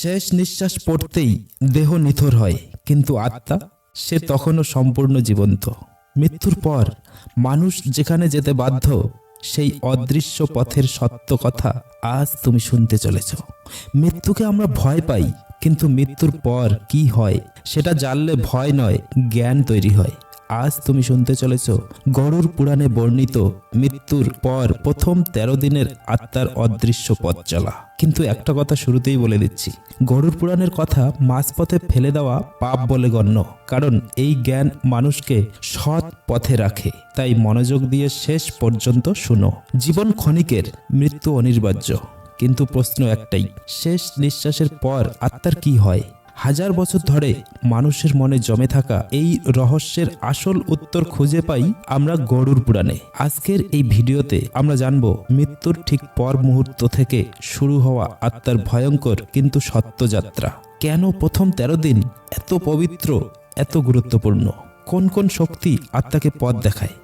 শেষ নিঃশ্বাস পড়তেই দেহ নিথর হয়, কিন্তু আত্মা, সে তখনও সম্পূর্ণ জীবন্ত। মৃত্যুর পর মানুষ যেখানে যেতে বাধ্য, সেই অদৃশ্য পথের সত্য কথা আজ তুমি শুনতে চলেছ। মৃত্যুকে আমরা ভয় পাই, কিন্তু মৃত্যুর পর কি হয়, সেটা জানলে ভয় নয়, জ্ঞান তৈরি হয়। আজ তুমি শুনতে চলেছ গরুর পুরাণে বর্ণিত মৃত্যুর পর প্রথম তেরো দিনের আত্মার অদৃশ্য পথ চলা। কিন্তু একটা কথা শুরুতেই বলে দিচ্ছি। গরুর পুরাণের কথা মাঝপথে ফেলে দেওয়া পাপ বলে গণ্য, কারণ এই জ্ঞান মানুষকে সৎ পথে রাখে। তাই মনোযোগ দিয়ে শেষ পর্যন্ত শুনো। জীবন ক্ষণিকের মৃত্যু অনিবার্য। কিন্তু প্রশ্ন একটাই, শেষ নিঃশ্বাসের পর আত্মার কি হয়? হাজার বছর ধরে মানুষের মনে জমে থাকা এই রহস্যের আসল উত্তর খুঁজে পাই আমরা গরুর পুরাণে। আজকের এই ভিডিওতে আমরা জানব মৃত্যুর ঠিক পর মুহূর্ত থেকে শুরু হওয়া আত্মার ভয়ঙ্কর কিন্তু সত্য যাত্রা। কেন প্রথম তেরো দিন এত পবিত্র, এত গুরুত্বপূর্ণ? কোন কোন শক্তি আত্মাকে পথ দেখায়?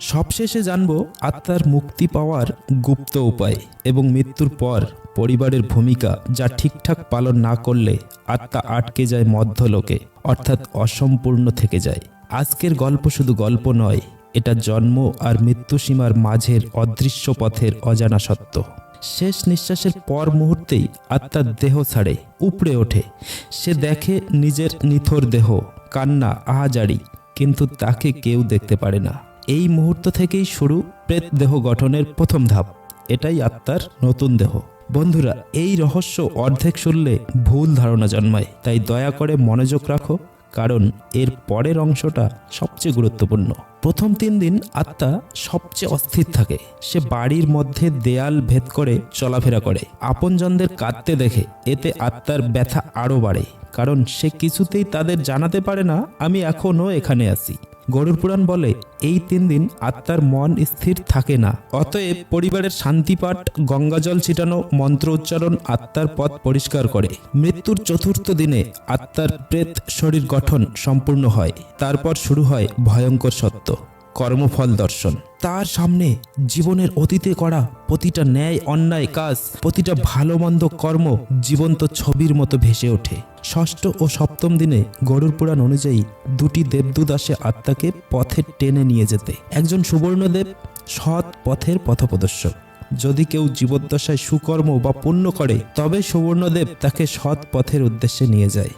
সবশেষে জানব আত্মার মুক্তি পাওয়ার গুপ্ত উপায় এবং মৃত্যুর পর পরিবারের ভূমিকা যা ঠিকঠাক পালন না করলে আত্মা আটকে যায় মধ্যলোকে, অর্থাৎ অসম্পূর্ণ থেকে যায়। আজকের গল্প শুধু গল্প নয়, এটা জন্ম আর মৃত্যু সীমার মাঝের অদৃশ্য পথের অজানা সত্য। শেষ নিঃশ্বাসের পর মুহূর্তেই আত্মার দেহ ছাড়ে, উপড়ে ওঠে। সে দেখে নিজের নিথর দেহ, কান্না, আহাজারি, কিন্তু তাকে কেউ দেখতে পারে না। এই মুহূর্ত থেকেই শুরু প্রেত দেহ গঠনের প্রথম ধাপ। এটাই আত্মার নতুন দেহ। বন্ধুরা, এই রহস্য অর্ধেক শুনলে ভুল ধারণা জন্মায়। তাই দয়া করে মনোযোগ রাখো, কারণ এর পরের অংশটা সবচেয়ে গুরুত্বপূর্ণ। প্রথম তিন দিন আত্মা সবচেয়ে অস্থির থাকে। সে বাড়ির মধ্যে দেয়াল ভেদ করে চলাফেরা করে। আপনজনদের কাঁদতে দেখে, এতে আত্মার ব্যথা আরও বাড়ে। কারণ সে কিছুতেই তাদের জানাতে পারে না, আমি এখনও এখানে আছি। গরুর পুরাণ বলে, এই তিন দিন আত্মার মন স্থির থাকে না। অতএব পরিবারের শান্তিপাঠ, গঙ্গাজল ছিটানো, মন্ত্র উচ্চারণ আত্মার পথ পরিষ্কার করে। মৃত্যুর চতুর্থ দিনে আত্মার প্রেত শরীর গঠন সম্পূর্ণ হয়। তারপর শুরু হয় ভয়ঙ্কর সত্য। কর্মফল দর্শন। তার সামনে জীবনের অতীতে করা প্রতিটা ন্যায়, অন্যায় কাজ, প্রতিটা ভালো মন্দ কর্ম জীবন্ত ছবির মতো ভেসে ওঠে। ষষ্ঠ ও সপ্তম দিনে গরুর পুরাণ অনুযায়ী দুটি দেবদূত আসে আত্মাকে পথে টেনে নিয়ে যেতে। একজন সুবর্ণদেব সৎ পথের পথপ্রদর্শক। যদি কেউ জীবদ্দশায় সুকর্ম বা পুণ্য করে, তবে সুবর্ণদেব তাকে সৎ পথের উদ্দেশ্যে নিয়ে যায়।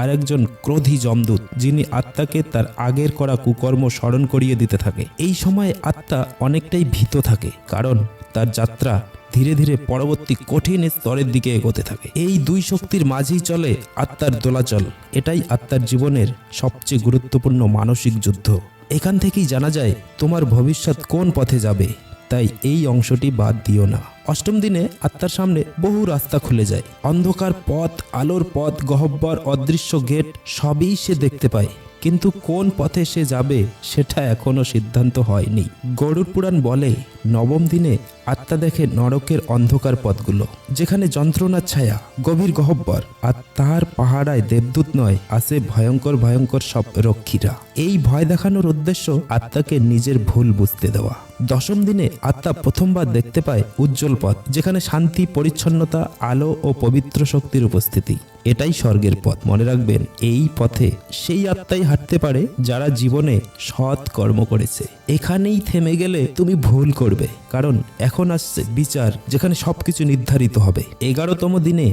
আর একজন ক্রোধী যমদূত, যিনি আত্মাকে তার আগের করা কুকর্ম স্মরণ করিয়ে দিতে থাকে। এই সময় আত্মা অনেকটাই ভীত থাকে, কারণ তার যাত্রা ধীরে ধীরে পরবর্তী কঠিন স্তরের দিকে এগোতে থাকে। এই দুই শক্তির মাঝেই চলে আত্মার দোলাচল। এটাই আত্মার জীবনের সবচেয়ে গুরুত্বপূর্ণ মানসিক যুদ্ধ। এখান থেকেই জানা যায়, তোমার ভবিষ্যৎ কোন পথে যাবে, তাই এই অংশটি বাদ দিও না। অষ্টম দিনে আত্মার সামনে বহু রাস্তা খুলে যায়। অন্ধকার পথ, আলোর পথ, গহব্বর, অদৃশ্য গেট, সবই সে দেখতে পায়। কিন্তু কোন পথে সে যাবে, সেটা এখনও সিদ্ধান্ত হয়নি। গরুর পুরাণ বলে, নবম দিনে আত্মা দেখে নরকের অন্ধকার পথগুলো, যেখানে যন্ত্রণার ছায়া, গভীর গহব্বর, আর তার পাহাড়ায় দেবদূত নয় আসে ভয়ঙ্কর ভয়ঙ্কর সব রক্ষীরা। এই ভয় দেখানোর উদ্দেশ্য আত্মাকে নিজের ভুল বুঝতে দেওয়া। দশম দিনে আত্মা প্রথমবার দেখতে পায় উজ্জ্বল পথ, যেখানে শান্তি, পরিচ্ছন্নতা, আলো ও পবিত্র শক্তির উপস্থিতি। এটাই স্বর্গের পথ। মনে রাখবেন, এই পথে সেই আত্মাই হাঁটতে পারে যারা জীবনে সৎ কর্ম করেছে। এখানেই থেমে গেলে তুমি ভুল করবে, কারণ এখন আসছে বিচার যেখানে সবকিছু নির্ধারিত হবে। এগারোতম দিনে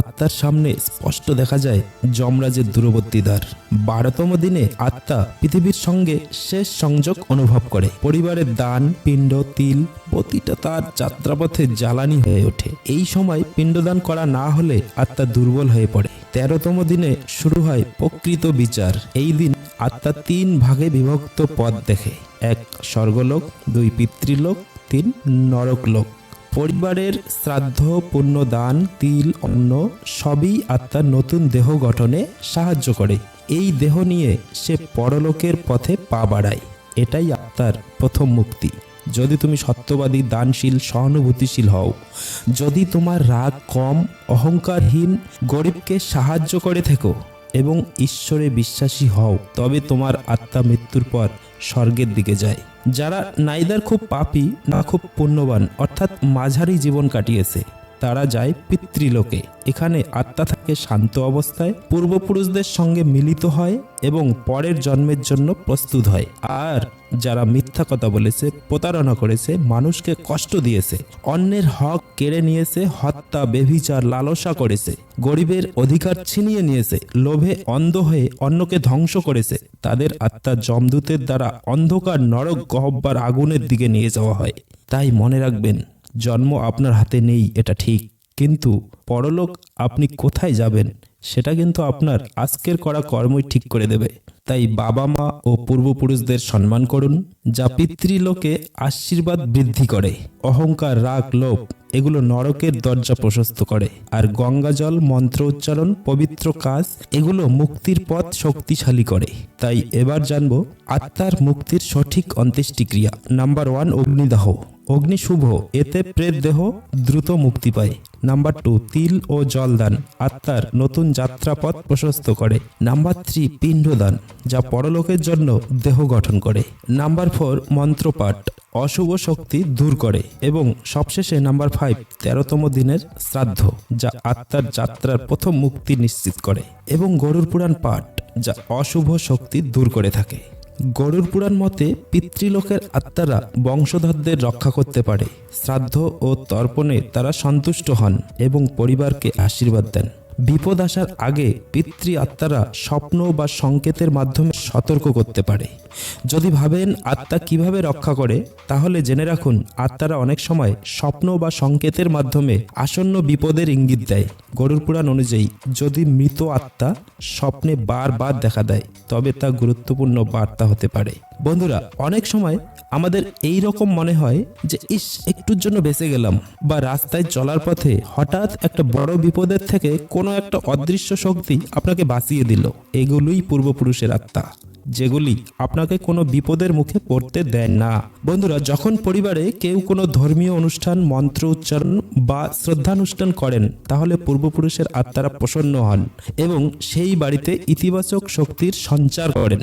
আত্মার সামনে স্পষ্ট দেখা যায় যমরাজের দূরবর্তী দ্বার বারোতম দিনে আত্মা পৃথিবীর সঙ্গে শেষ সংযোগ অনুভব করে। পরিবারের দান, পিণ্ড, তিল প্রতিটা তার যাত্রাপথে জ্বালানি হয়ে ওঠে। এই সময় পিণ্ডদান করা না হলে আত্মা দুর্বল হয়ে পড়ে। তেরোতম দিনে শুরু হয় প্রকৃত বিচার। এই দিন আত্মা তিন ভাগে বিভক্ত পথ দেখে। এক স্বর্গলোক, দুই পিতৃলোক, তিন নরকলোক। পরিবারের শ্রাদ্ধ পুণ্যদান তিল, অন্ন সবই আত্মার নতুন দেহ গঠনে সাহায্য করে। এই দেহ নিয়ে সে পরলোকের পথে পা বাড়ায়। এটাই আত্মার প্রথম মুক্তি। যদি তুমি সত্যবাদী, দানশীল, সহানুভূতিশীল হও, যদি তোমার রাগ কম, অহংকারহীন গরিবকে সাহায্য করে থেকো এবং ঈশ্বরে বিশ্বাসী হও, তবে তোমার আত্মা মৃত্যুর পর স্বর্গের দিকে যায়। যারা নাইদার খুব পাপি, না খুব পুণ্যবান, অর্থাৎ মাঝারি জীবন কাটিয়েছে তারা যায় পিতৃলোকে। এখানে আত্মা থাকে শান্ত অবস্থায়, পূর্বপুরুষদের সঙ্গে মিলিত হয় এবং পরের জন্মের জন্য প্রস্তুত হয়। আর যারা মিথ্যা কথা বলেছে, প্রতারণা করেছে, মানুষকে কষ্ট দিয়েছে, অন্যের হক কেড়ে নিয়েছে, হত্যা বেভিচার লালসা করেছে, গরিবের অধিকার ছিনিয়ে নিয়েছে, লোভে অন্ধ হয়ে অন্যকে ধ্বংস করেছে, তাদের আত্মা জমদূতের দ্বারা অন্ধকার নরক গহব্বার আগুনের দিকে নিয়ে যাওয়া হয়। তাই মনে রাখবেন জন্ম আপনার হাতে নেই, এটা ঠিক। কিন্তু পরলোক আপনি কোথায় যাবেন, সেটা কিন্তু আপনার আজকের করা কর্মই ঠিক করে দেবে। তাই বাবা মা ও পূর্বপুরুষদের সম্মান করুন, যা পিতৃলোকে আশীর্বাদ বৃদ্ধি করে। অহংকার, রাগ, লোভ, এগুলো নরকের দরজা প্রশস্ত করে। আর গঙ্গা জল, মন্ত্র উচ্চারণ, পবিত্র কাজ, এগুলো মুক্তির পথ শক্তিশালী করে। তাই এবার জানব আত্মার মুক্তির সঠিক অন্ত্যেষ্টিক্রিয়া। নাম্বার ওয়ান, অগ্নিদাহ। অগ্নি শুভ, এতে প্রেত দেহ দ্রুত মুক্তি পায়। নাম্বার টু তিল ও জলদান আত্মার নতুন যাত্রাপথ প্রশস্ত করে। নাম্বার থ্রি পিণ্ডদান, যা পরলোকের জন্য দেহ গঠন করে। নাম্বার ফোর মন্ত্রপাঠ, অশুভ শক্তি দূর করে। এবং সবশেষে নাম্বার ফাইভ তেরোতম দিনের শ্রাদ্ধ, যা আত্মার যাত্রার প্রথম মুক্তি নিশ্চিত করে। এবং গরুর পুরাণ পাঠ, যা অশুভ শক্তি দূর করে থাকে। গরুর পুরাণ মতে পিতৃলোকের আত্মারা বংশধরদের রক্ষা করতে পারে। শ্রাদ্ধ ও তর্পণে তারা সন্তুষ্ট হন এবং পরিবারকে আশীর্বাদ দেন। বিপদ আসার আগে পিতৃ আত্মারা স্বপ্ন বা সংকেতের মাধ্যমে সতর্ক করতে পারে। যদি ভাবেন আত্মা কীভাবে রক্ষা করে, তাহলে জেনে রাখুন, আত্মারা অনেক সময় স্বপ্ন বা সংকেতের মাধ্যমে আসন্ন বিপদের ইঙ্গিত দেয়। গরুর পুরাণ অনুযায়ী, যদি মৃত আত্মা স্বপ্নে বারবার দেখা দেয়, তবে তা গুরুত্বপূর্ণ বার্তা হতে পারে। বন্ধুরা, অনেক সময় আমাদের এই রকম মনে হয় যে, ইস, একটুর জন্য বেঁচে গেলাম। বা রাস্তায় চলার পথে হঠাৎ একটা বড় বিপদের থেকে কোনো একটা অদৃশ্য শক্তি আপনাকে বাঁচিয়ে দিল। এগুলোই পূর্বপুরুষের আত্মা, যেগুলি আপনাকে কোনো বিপদের মুখে পড়তে দেয় না। বন্ধুরা, যখন পরিবারে কেউ কোনো ধর্মীয় অনুষ্ঠান, মন্ত্র উচ্চারণ বা শ্রদ্ধানুষ্ঠান করেন, তাহলে পূর্বপুরুষের আত্মারা প্রসন্ন হন এবং সেই বাড়িতে ইতিবাচক শক্তির সঞ্চার করেন।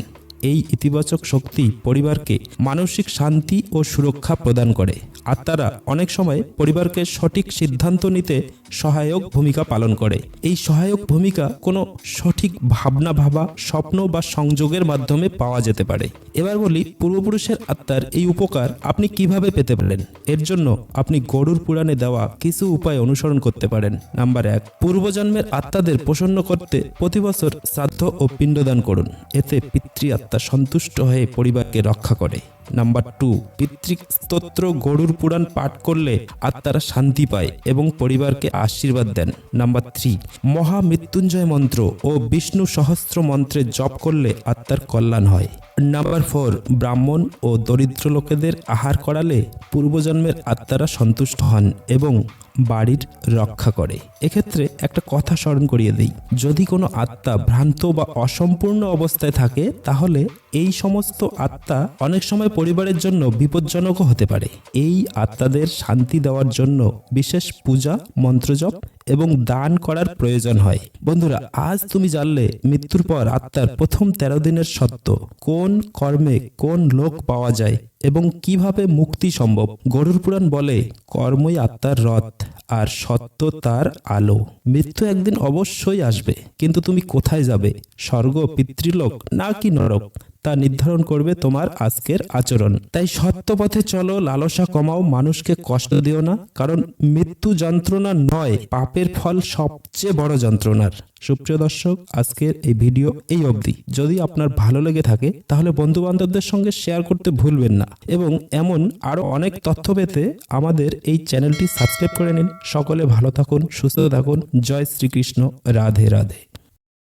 এই ইতিবাচক শক্তি পরিবারকে মানসিক শান্তি ও সুরক্ষা প্রদান করে। আত্মারা অনেক সময় পরিবারকে সঠিক সিদ্ধান্ত নিতে সহায়ক ভূমিকা পালন করে। এই সহায়ক ভূমিকা কোনো সঠিক ভাবনা ভাবা, স্বপ্ন বা সংযোগের মাধ্যমে পাওয়া যেতে পারে। এবার বলি, পূর্বপুরুষের আত্মার এই উপকার আপনি কীভাবে পেতে পারেন? এর জন্য আপনি গরুর পুরাণে দেওয়া কিছু উপায় অনুসরণ করতে পারেন। নাম্বার এক, পূর্বজন্মের আত্মাদের প্রসন্ন করতে প্রতি বছর শ্রাদ্ধ ও পিণ্ডদান করুন। এতে পিতৃ আত্মা সন্তুষ্ট হয়ে পরিবারকে রক্ষা করে। নাম্বার টু পিতৃক স্তোত্র গরুর পুরাণ পাঠ করলে আত্মারা শান্তি পায় এবং পরিবারকে আশীর্বাদ দেন। নাম্বার থ্রি মহামৃত্যুঞ্জয় মন্ত্র ও বিষ্ণু সহস্র মন্ত্রে জপ করলে আত্মার কল্যাণ হয়। নাম্বার ফোর, ব্রাহ্মণ ও দরিদ্র লোকেদের আহার করালে পূর্বজন্মের আত্মারা সন্তুষ্ট হন এবং বাড়ির রক্ষা করে। এক্ষেত্রে একটা কথা স্মরণ করিয়ে দিই। যদি কোনো আত্মা ভ্রান্ত বা অসম্পূর্ণ অবস্থায় থাকে, তাহলে এই সমস্ত আত্মা অনেক সময় পরিবারের জন্য বিপজ্জনকও হতে পারে। এই আত্মাদের শান্তি দেওয়ার জন্য বিশেষ পূজা মন্ত্রজপ এবং দান করার প্রয়োজন হয়। বন্ধুরা, আজ তুমি জানলে মৃত্যুর পর আত্মার প্রথম তেরো দিনের সত্য কোন কর্মে কোন লোক পাওয়া যায় এবং কীভাবে মুক্তি সম্ভব? গরুর পুরাণ বলে, কর্মই আত্মার রথ আর সত্য তার আলো। মৃত্যু একদিন অবশ্যই আসবে, কিন্তু তুমি কোথায় যাবে? স্বর্গ, পিতৃলোক না কি নরক? তা নির্ধারণ করবে তোমার আজকের আচরণ। তাই সত্য পথে চলো, লালসা কমাও, মানুষকে কষ্ট দিও না, কারণ মৃত্যু যন্ত্রণা নয়, পাপের ফল সবচেয়ে বড় যন্ত্রণার। সুপ্রিয় দর্শক, আজকের এই ভিডিও এই অবধি। যদি আপনার ভালো লেগে থাকে, তাহলে বন্ধু বান্ধবদের সঙ্গে শেয়ার করতে ভুলবেন না। এবং এমন আরও অনেক তথ্য পেতে আমাদের এই চ্যানেলটি সাবস্ক্রাইব করে নিন। সকলে ভালো থাকুন, সুস্থ থাকুন। জয় শ্রীকৃষ্ণ। রাধে রাধে।